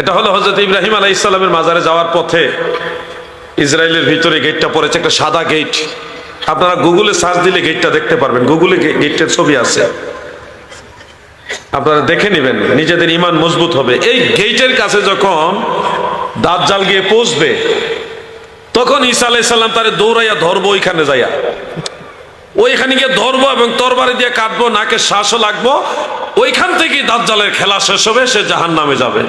এটা হলো হজরত ইব্রাহিম আলাই ইসলামের মাজারে যাওয়ার পথে ইসরায়েলের ভিতরে গেটটা পড়েছে, একটা সাদা গেট। আপনারা গুগলে সার্চ দিলে গেটটা দেখতে পারবেন। গুগলে গেটের ছবি আছে। আপনারা দেখে নেবেন, নিজেদের ইমান মজবুত হবে। এই গেটের কাছে যখন দাজ্জাল গিয়ে পৌঁছবে, তখন ঈসা আলাইসাল্লাম তারে দৌড়াইয়া ধরবো ওইখানে যাইয়া। ওইখানে গিয়ে ধরবো এবং তরবারি দিয়ে কাটবো নাকে শ্বাসও লাগবো। ওইখান থেকেই দাজ্জালের খেলা শেষ হবে, সে জাহান নামে যাবে।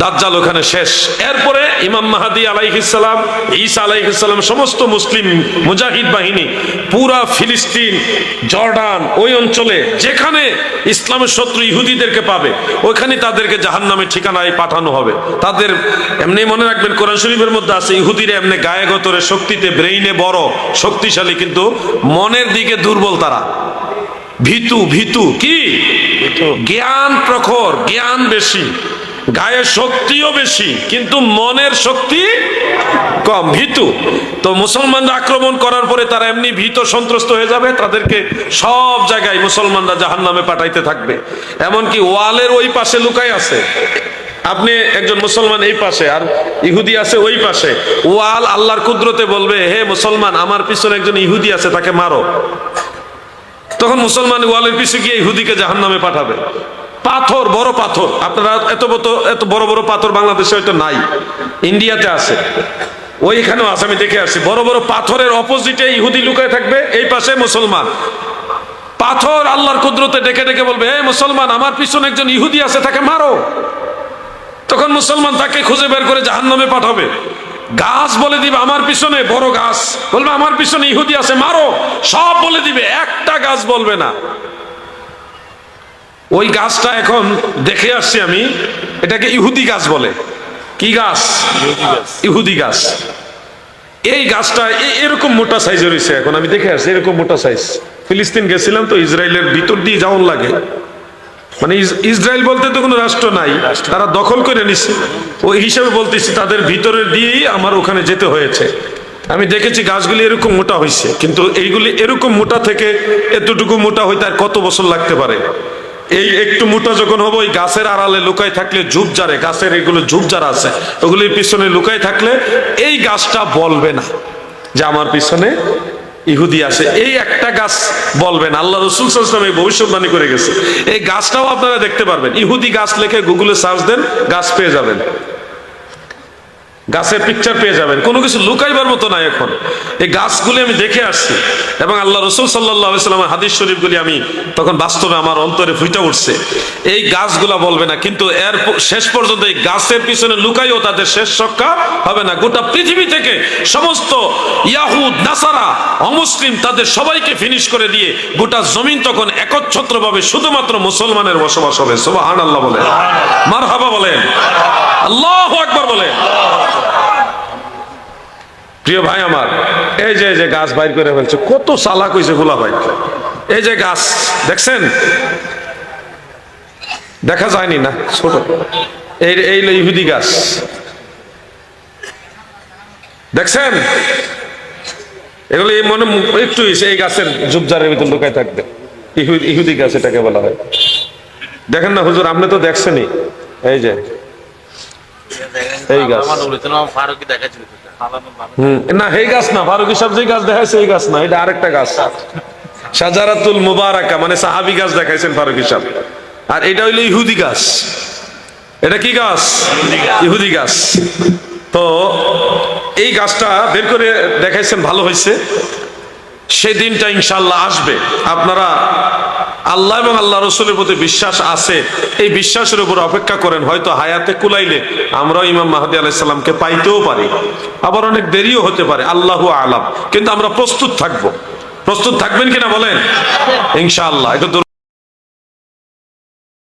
দাজ্জাল ওখানে শেষ। এরপরে ইমাম মাহাদি আলাইহিসাল্লাম ঈসা আলাইহিসাল্লাম সমস্ত মুসলিম মুজাহিদ বাহিনী পুরা ফিলিস্তিন জর্ডান ওই অঞ্চলে যেখানে ইসলামের শত্রু ইহুদিদেরকে পাবে ওইখানে তাদেরকে জাহান্নামে ঠিকানায় পাঠানো হবে। তাদের এমনি মনে রাখবেন কোরআন শরীফের মধ্যে আছে ইহুদিরা এমনি গায়ে গতরে শক্তিতে ব্রেইনে বড় শক্তিশালী কিন্তু মনের দিকে দুর্বল তারা। ভীতু ভীতু কি? জ্ঞান প্রখর জ্ঞান বেশি। গায়ের শক্তিও বেশি, কিন্তু মনের শক্তি কম। ভীতু। তো মুসলমানরা আক্রমণ করার পরে তারা এমনি ভীত সন্ত্রস্ত হয়ে যাবে, তাদেরকে সব জায়গায় মুসলমানরা জাহান নামে পাঠাইতে থাকবে। এমনকি ওয়ালের ওই পাশে লুকাই আছে। আপনি একজন মুসলমান এই পাশে, আর ইহুদি আছে ওই পাশে। ওয়াল আল্লাহর কুদরতে বলবে, হে মুসলমান, আমার পিছনে একজন ইহুদি আছে, তাকে মারো। তখন মুসলমান ওয়ালের পিছনে গিয়ে ইহুদিকে জাহান নামে পাঠাবে। পাথর, বড় পাথর। আপনারা এত এত বড় বড় পাথর বাংলাদেশে হয়তো নাই। ইন্ডিয়াতে আছে। ওইখানেও আছে, আমি দেখে আসছি। বড় বড় পাথরের অপোজিটে ইহুদি লুকায় থাকবে, এই পাশে মুসলমান। পাথর আল্লাহর কুদরতে ডেকে ডেকে বলবে এই মুসলমান, আমার পিছনে একজন ইহুদি আছে, তাকে মারো। তখন মুসলমান তাকে খুঁজে বের করে জাহান নামে পাঠাবে। গাছ বলে দিবে, আমার পিছনে বড় গাছ। বলবে, আমার পিছনে ইহুদি আছে, মারো। সব বলে দিবে, একটা গাছ বলবে না। ওই গাছটা এখন দেখে আসছি আমি এটাকে ইহুদি গাছ বলে। কি গাছ? ইহুদি গাছ। এই গাছটা এরকম মোটা সাইজের হয়েছে এখন আমি দেখে আসছি এরকম মোটা সাইজ ফিলিস্তিন গেছিলাম তো ইসরায়েলের ভিতর দিয়ে যাওয়ার লাগে। মানে ইস- ইসরায়েল বলতে তো কোনো রাষ্ট্র নাই তারা দখল করে নিচ্ছে ওই হিসাবে বলতেছি তাদের ভিতরে দিয়েই আমার ওখানে যেতে হয়েছে। আমি দেখেছি গাছগুলি এরকম মোটা হয়েছে কিন্তু এইগুলি এরকম মোটা থেকে এতটুকু মোটা হইতে আর কত বছর লাগতে পারে? এই একটু মোটা যখন হব ওই গাছের আড়ালে লুকাই থাকলে ঝুপ জারে গাছের এগুলো ঝুপ যারা আছে, ওগুলির পিছনে লুকাই থাকলে এই গাছটা বলবে না যে আমার পিছনে ইহুদি আছে। এই একটা গাছ বলবেন আল্লাহ রসুল এই ভবিষ্যৎবাণী করে গেছে। এই গাছটাও আপনারা দেখতে পারবেন। ইহুদি গাছ লেখে গুগলে সার্চ দেন, গাছ পেয়ে যাবেন। গাছের পিকচার পেয়ে যাবেন। কোনো কিছু লুকাইবার মতো নাই এখন। এই গাছগুলি আমি দেখে আসছি এবং আল্লাহ রসুল সাল্লাহ সাল্লামের হাদিস শরীফগুলি আমি তখন বাস্তবে আমার অন্তরে ফুটে উঠছে। এই গাছগুলা বলবে না, কিন্তু এর শেষ পর্যন্ত এই গাছের পিছনে লুকাইও তাদের শেষ রক্ষা হবে না। গোটা পৃথিবী থেকে সমস্ত ইয়াহুদ, নাসারা, অমুসলিম তাদের সবাইকে ফিনিশ করে দিয়ে গোটা জমিন তখন একচ্ছত্রভাবে শুধুমাত্র মুসলমানের বসবাস হবে। সুবাহান আল্লাহ বলেন। মার হাবা বলেন। আল্লাহ আকবর বলেন প্রিয় ভাই আমার, এই যে যে গাছ বাইর করে ফেলছে, কত চালাক হয়েছে গোলা ভাই। এই যে গাছ, দেখছেন? দেখা যায়নি না, ছোট। এই এই ইহুদি গাছ। দেখছেন? এগুলো এই মনে, একটু এই গাছের জুবজারের ভিতর লুকায় থাকবে। ইহুদি গাছ এটাকে বলা হয়। দেখেন না হুজুর, আপনি তো দেখছেনই। এই যে এই গাছ। না এই গাছ না ফারুকি সাহেব যে গাছ দেখাইছে এই গাছ না এটা আরেকটা গাছ। সাজারাতুল মুবারাকা মানে সাহাবি গাছ দেখাইছেন ফারুকি সাহেব। আর এটা হইল ইহুদি গাছ। এটা কি গাছ? ইহুদি গাছ। তো এই গাছটা বের করে দেখাইছেন ভালো হয়েছে সেই দিনটা ইনশাল্লাহ আসবে। আপনারা আল্লাহ এবং আল্লাহ রসুলের প্রতি বিশ্বাস আছে। এই বিশ্বাসের উপর অপেক্ষা করেন, হয়তো হায়াতে কুলাইলে আমরা ইমাম মাহাদি আলাইসাল্লামকে পাইতেও পারি। আবার অনেক দেরিও হতে পারে, আল্লাহ আলাম। কিন্তু আমরা প্রস্তুত থাকব। প্রস্তুত থাকবেন কিনা বলেন? ইনশাআল্লাহ, এটা